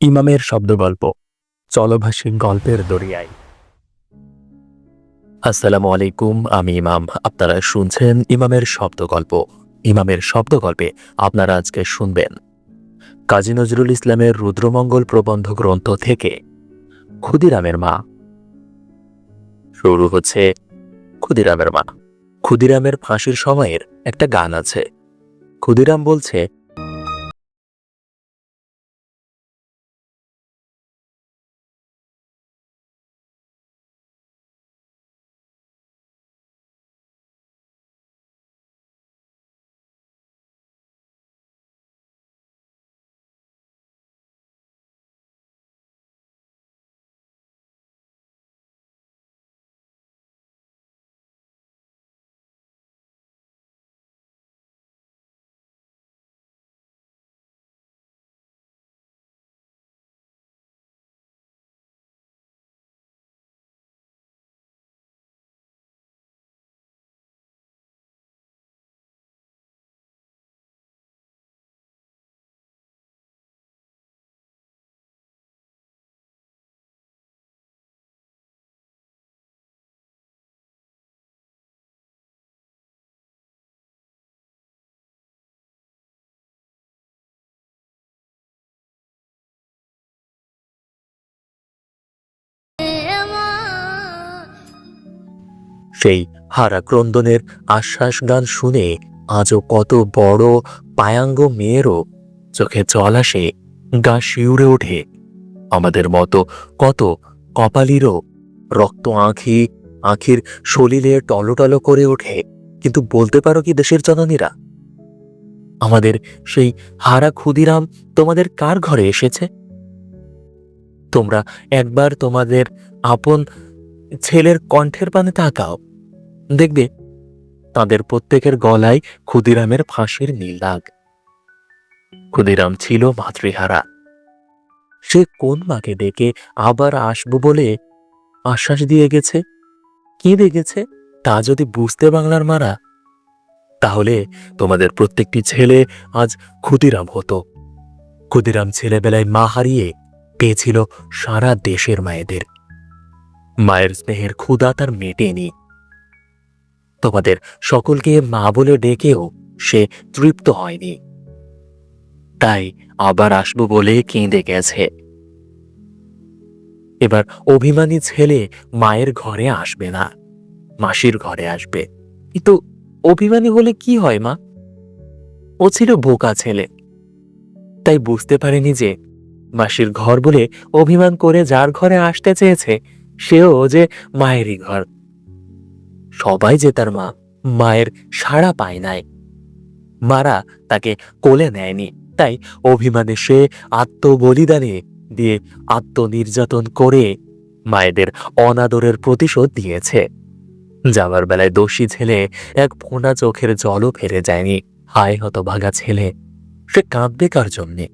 ইমামের শব্দগল্প, চলভাষী গল্পের দরিয়ায়। আসসালামু আলাইকুম, আমি ইমাম। আপনারা শুনছেন ইমামের শব্দগল্প। ইমামের শব্দগল্পে আপনারা আজকে শুনবেন, কাজী নজরুল ইসলামের রুদ্রমঙ্গল প্রবন্ধ গ্রন্থ থেকে, ক্ষুদিরামের মা। শুরু হচ্ছে ক্ষুদিরামের মা। ক্ষুদিরামের ফাঁসির সময়ের একটা গান আছে। ক্ষুদিরাম বলছে সেই হারা ক্রন্দনের আশ্বাস গান শুনে আজও কত বড় পায়াঙ্গ মেয়েরও চোখে জল আসে, গা শিউরে ওঠে। আমাদের মতো কত কপালিরও রক্ত আঁখি, আঁখির সলিলে টলটল করে ওঠে, কিন্তু বলতে পারো কি দেশের জননীরা? আমাদের সেই হারা ক্ষুদিরাম তোমাদের কার ঘরে এসেছে? তোমরা একবার তোমাদের আপন ছেলের কণ্ঠের পানে তাকাও। দেখবে, তাদের প্রত্যেকের গলায় ক্ষুদিরামের ফাঁসির নীল দাগ। ক্ষুদিরাম ছিল মাতৃহারা। সে কোন মাকে ডেকে আবার আসব বলে আশ্বাস দিয়ে গেছে? কি দেখেছে তা যদি বুঝতে বাংলার মারা, তাহলে তোমাদের প্রত্যেকটি ছেলে আজ ক্ষুদিরাম হতো। ক্ষুদিরাম ছেলেবেলায় মা হারিয়ে পেয়েছিল সারা দেশের মায়েদের। মায়ের স্নেহের ক্ষুধা তার মেটেনি। তোমাদের সকলকে মা বলে ডেকেও সে তৃপ্ত হয়নি। তাই আবার আসব বলে কেঁদে গেছে। এবার অভিমানী ছেলে মায়ের ঘরে আসবে না। মাসির ঘরে আসবে। কিন্তু অভিমানী হলে কি হয় মা? ও ছিল বোকা ছেলে। তাই বুঝতে পারেনি যে মাসির ঘর বলে অভিমান করে যার ঘরে আসতে চেয়েছে, সেও যে মায়েরই ঘর। সবাই যে তার মা, মায়ের সাড়া পায় নাই। মারা তাকে কোলে নেয়নি, তাই অভিমানে সে আত্মবলিদানে দিয়ে আত্মনির্যাতন করে মায়েদের অনাদরের প্রতিশোধ দিয়েছে। যাবার বেলায় দোষী ছেলে এক ফোঁটা চোখের জলও ফেরে যায়নি। হায় হতভাগা ছেলে, সে কাঁদবে কার জন্যে?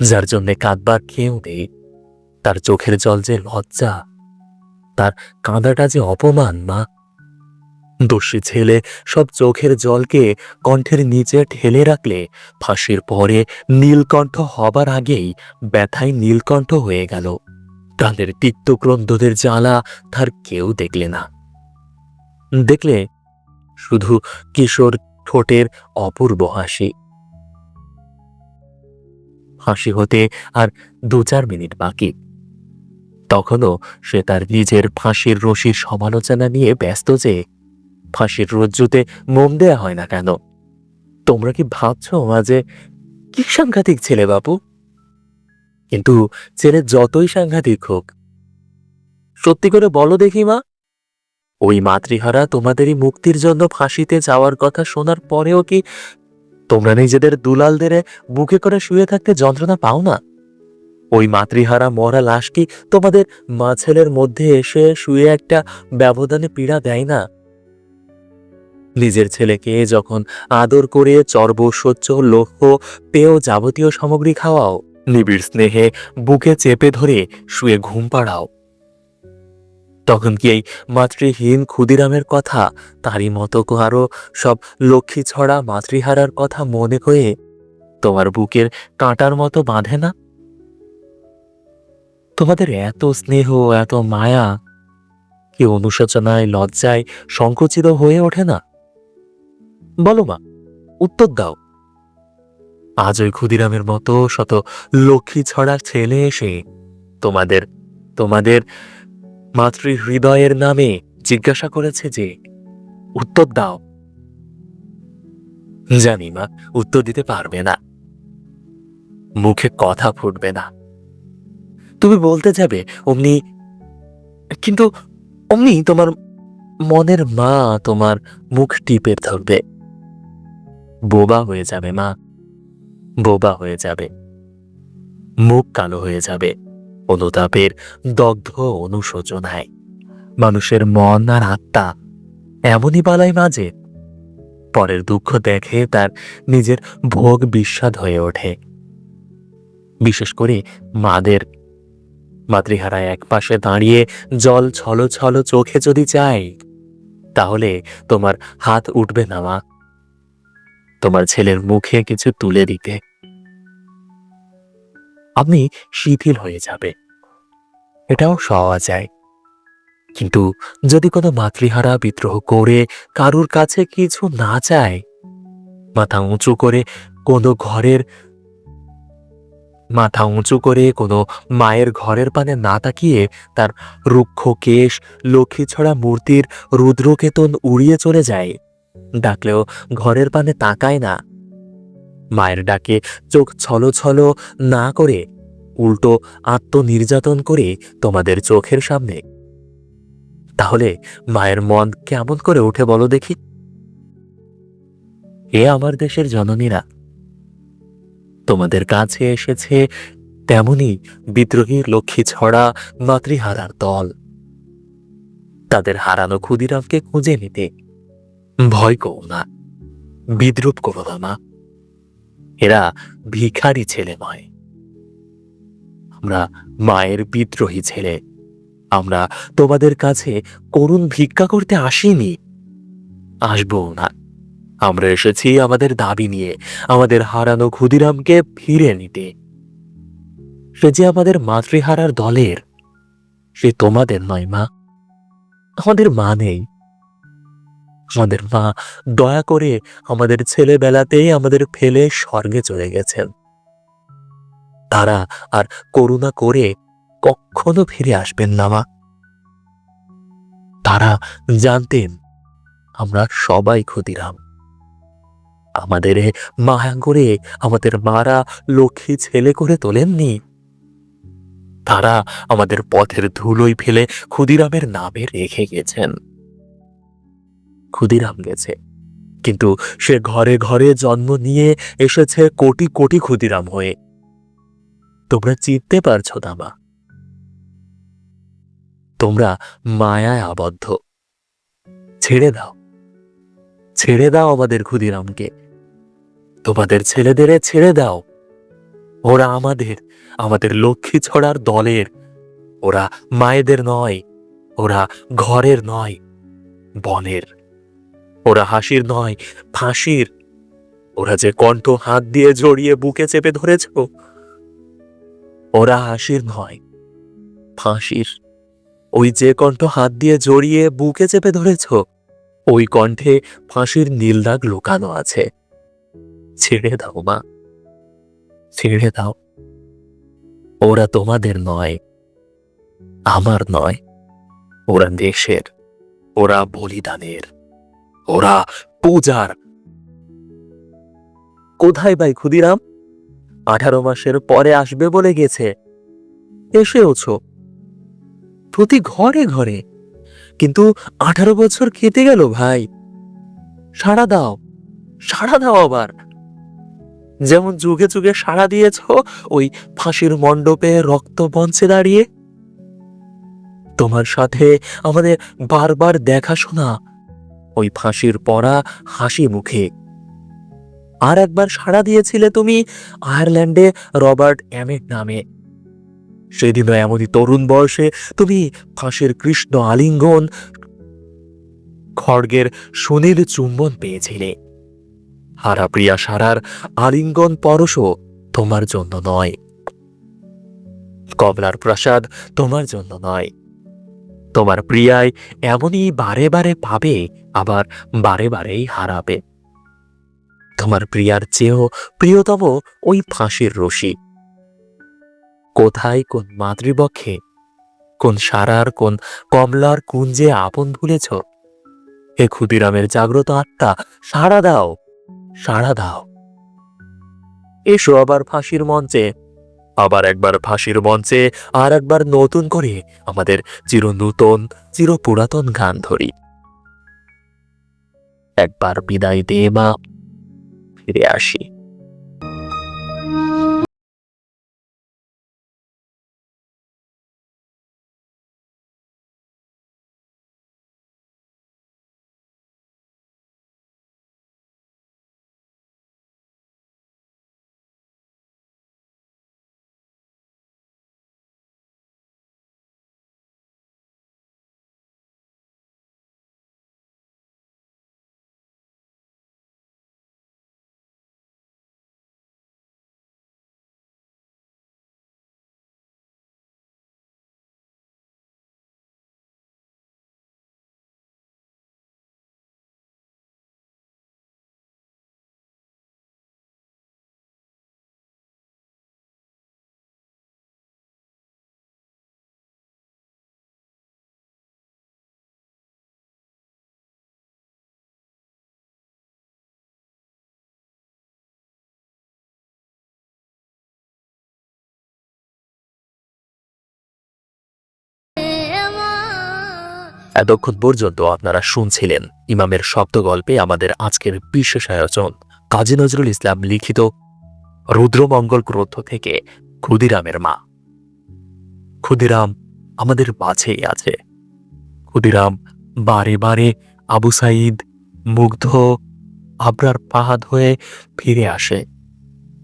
যার জন্যে কাঁদবার কেউ নেই। তার চোখের জল যে লজ্জা, তার কাঁদাটা যে অপমান, মা। দোষী ছেলে সব চোখের জলকে কণ্ঠের নিচে ঠেলে রাখলে ফাঁসির পরে নীলকণ্ঠ হবার আগেই ব্যথায় নীলকণ্ঠ হয়ে গেল। তাদের তিক্তক্রন্দদের জ্বালা তার কেউ দেখলে না। দেখলে শুধু কিশোর ঠোঁটের অপূর্ব হাসি। হাসি হতে আর দু চার মিনিট বাকি। তখনও সে তার নিজের ফাঁসির রশির সমালোচনা নিয়ে ব্যস্ত যে ফাঁসির রজ্জুতে মোম দেয়া হয় না কেন? তোমরা কি ভাবছ মাঝে কি সাংঘাতিক ছেলে বাপু? কিন্তু ছেলে যতই সাংঘাতিক হোক, সত্যি করে বলো দেখি মা, ওই মাতৃহারা তোমাদেরই মুক্তির জন্য ফাঁসিতে যাওয়ার কথা শোনার পরেও কি তোমরা নিজেদের দুলালদের বুকে করে শুয়ে থাকতে যন্ত্রণা পাও না? ওই মাতৃহারা মরা লাশ কি তোমাদের মা ছেলের মধ্যে এসে শুয়ে একটা ব্যবধানে পীড়া দেয় না? নিজের ছেলেকে যখন আদর করে চর্ব সচ্চ লৌহ, পেয় যাবতীয় সামগ্রী খাওয়াও, নিবিড় স্নেহে বুকে চেপে ধরে শুয়ে ঘুম পাড়াও। তখন কি এই মাতৃহীন ক্ষুদিরামের কথা, তারই মতো আরও সব লক্ষ্মী ছড়া মাতৃহারার কথা মনে হয়ে তোমার বুকের কাঁটার মতো বাঁধে না? তোমাদের এত স্নেহ, এত মায়া কি অনুশোচনায়, লজ্জায় সংকুচিত হয়ে ওঠে না? বলো মা, উত্তর দাও। আজ ওই ক্ষুদিরামের মতো শত লক্ষ্মী ছড়ার ছেলে এসে তোমাদের তোমাদের মাতৃ হৃদয়ের নামে জিজ্ঞাসা করেছে যে, উত্তর দাও। জানি মা, উত্তর দিতে পারবে না। মুখে কথা ফুটবে না। তুমি বলতে যাবে, অমনি, কিন্তু অমনি তোমার মনের মা তোমার মুখ টিপে ধরবে। বোবা হয়ে যাবে, মা। বোবা হয়ে যাবে। মুখ কালো হয়ে যাবে। অনুতাপের দগ্ধ অনুশোচনায়। মানুষের মন আর আত্মা এমনই বালাই মাঝে। পরের দুঃখ দেখে তার নিজের ভোগ বিস্বাদ হয়ে ওঠে। বিশেষ করে মাদের। মাতৃহারা এক পাশে দাঁড়িয়ে জল ছলো ছলো চোখে যদি চাই তাহলে তোমার হাত উঠবে না, মা। তোমার ছেলের মুখে কিছু তুলে দিতে। আপনি শিথিল হয়ে যাবে। এটাও সওয়া যায়। কিন্তু যদি কোনো মাতৃহারা বিদ্রোহ করে, কারুর কাছে কিছু না চায়, মাথা উঁচু করে কোনো ঘরের, মাথা উঁচু করে কোনো মায়ের ঘরের পানে না তাকিয়ে তার রুক্ষ কেশ লক্ষ্মী ছড়া মূর্তির রুদ্রকেতন উড়িয়ে চলে যায়। ডাকলেও ঘরের পানে তাকায় না। মায়ের ডাকে চোখ ছলো ছলো না করে, উল্টো আত্মনির্যাতন করে তোমাদের চোখের সামনে। তাহলে মায়ের মন কেমন করে উঠে বলো দেখি? এ আমার দেশের জননীরা। তোমাদের কাছে এসেছে তেমনি বিদ্রোহী লক্ষ্মী ছড়া মাতৃহারার দল। তাদের হারানো ক্ষুদিরামকে খুঁজে নিতে ভয় করো না, বিদ্রুপ করো না, মা। এরা ভিখারি ছেলে নয়। আমরা মায়ের বিদ্রোহী ছেলে। আমরা তোমাদের কাছে করুণ ভিক্ষা করতে আসিনি। আসব না। আমরা এসেছি আমাদের দাবি নিয়ে, আমাদের হারানো ক্ষুদিরামকে ফিরে নিতে। সে যে আমাদের মাতৃহারার দলের, সে তোমাদের নয়, মা। আমাদের মা নেই। আমাদের মা দয়া করে আমাদের ছেলেবেলাতেই আমাদের ফেলে স্বর্গে চলে গেছেন। তারা আর করুণা করে কখনো ফিরে আসবেন না, মা। তারা জানতেন আমরা সবাই ক্ষুদিরাম। আমাদের মায়া করে আমাদের মারা লক্ষ্মী ছেলে করে তোলেননি। তারা আমাদের পথের ধুলোই ফেলে ক্ষুদিরামের নামে রেখে গেছেন। ক্ষুদিরাম গেছে। কিন্তু সে ঘরে ঘরে জন্ম নিয়ে এসেছে কোটি কোটি ক্ষুদিরাম হয়ে। তোমরা চিনতে পারছ না, মা। তোমরা মায়ায় আবদ্ধ। ছেড়ে দাও। ছেড়ে দাও আমাদের ক্ষুদিরামকে। তোমাদের ছেলেদের ছেড়ে দাও। ওরা আমাদের আমাদের লক্ষ্মী ছড়ার দলের। ওরা মায়েদের নয়, ওরা ঘরের নয়, বনের। ওরা হাসির নয়, ফাঁসির। ওরা যে কণ্ঠ হাত দিয়ে জড়িয়ে বুকে চেপে ধরেছ ওরা হাসির নয়, ফাঁসির। ওই যে কণ্ঠ হাত দিয়ে জড়িয়ে বুকে চেপে ধরেছ ওই কণ্ঠে ফাঁসির নীল দাগ লুকানো আছে। ছেড়ে দাও মা, ছেড়ে দাও। ওরা তোমাদের নয়, আমার নয়, ওরা দেশের, ওরা বলিদানের। ওরা পূজার। কোথায় ভাই ক্ষুদিরাম? আঠারো মাসের পরে আসবে বলে গেছে। এসেওছ প্রতি ঘরে ঘরে। কিন্তু আঠারো বছর কেটে গেল ভাই। সাড়া দাও। সাড়া দাও আবার। যেমন যুগে যুগে সাড়া দিয়েছ, ওই ফাঁসির মণ্ডপে রক্ত মঞ্চে দাঁড়িয়ে। তোমার সাথে আমাদের বারবার দেখাশোনা ওই ফাঁসির পরা হাসি মুখে। আর একবার সাড়া দিয়েছিলে তুমি আয়ারল্যান্ডে রবার্ট অ্যামেট নামে। সেদিনও এমনই তরুণ বয়সে তুমি ফাঁসির কৃষ্ণ আলিঙ্গন খড়গের সুনীল চুম্বন পেয়েছিলে। হারা প্রিয়া সারার আলিঙ্গন পরশও তোমার জন্য নয়। কমলার প্রসাদ তোমার জন্য নয়। তোমার প্রিয়ায় এমনই বারে বারে পাবে আবার বারে বারেই হারাবে। তোমার প্রিয়ার চেয়েও প্রিয়তম ওই ফাঁসির রশি। কোথায় কোন মাতৃপক্ষে? কোন সারার কোন কমলার কুঞ্জে আপন ভুলেছ? হে ক্ষুদিরামের জাগ্রত আত্মা, সাড়া দাও সাড়া দাও। এসো আবার ফাঁসির মঞ্চে, আবার একবার ফাঁসির মঞ্চে, আর একবার নতুন করে আমাদের চির নূতন চির পুরাতন গান ধরি। একবার বিদায় দিয়ে মা। ফিরে আসি। এতক্ষণ পর্যন্ত আপনারা শুনছিলেন ইমামের শব্দ গল্পে আমাদের আজকের বিশেষ আয়োজন। কাজী নজরুল ইসলাম লিখিত রুদ্রমঙ্গল গ্রন্থ থেকে ক্ষুদিরামের মা। ক্ষুদিরাম, আমাদের মাঝেই আছে। ক্ষুদিরাম, বারে বারে আবু সাইদ মুগ্ধ, আবরার পাহাদ হয়ে ফিরে আসে।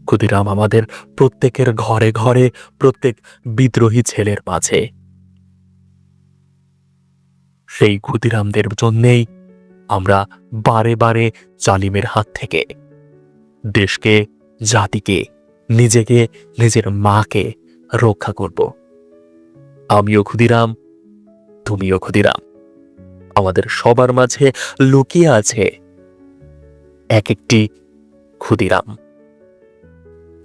ক্ষুদিরাম আমাদের প্রত্যেকের ঘরে ঘরে প্রত্যেক বিদ্রোহী ছেলের মাঝে। সেই ক্ষুদিরামদের জন্যেই আমরা বারে বারে জালিমের হাত থেকে দেশকে, জাতিকে, নিজেকে, নিজের মাকে রক্ষা করব। আমিও ক্ষুদিরাম, তুমিও ক্ষুদিরাম। আমাদের সবার মাঝে লুকিয়ে আছে এক একটি ক্ষুদিরাম।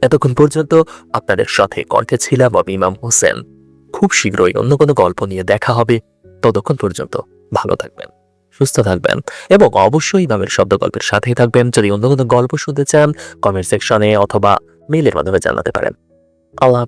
এতক্ষণ পর্যন্ত আপনাদের সাথে কণ্ঠে ছিলাম আমি ইমাম হোসেন। খুব শীঘ্রই অন্য কোনো গল্প নিয়ে দেখা হবে। ততক্ষণ পর্যন্ত ভালো থাকবেন, সুস্থ থাকবেন এবং অবশ্যই ইমামের শব্দ গল্পের সাথেই থাকবেন। যদি অন্য কোনো গল্প শুনতে চান কমেন্ট সেকশনে অথবা মেইলের মাধ্যমে জানাতে পারেন। আল্লাহ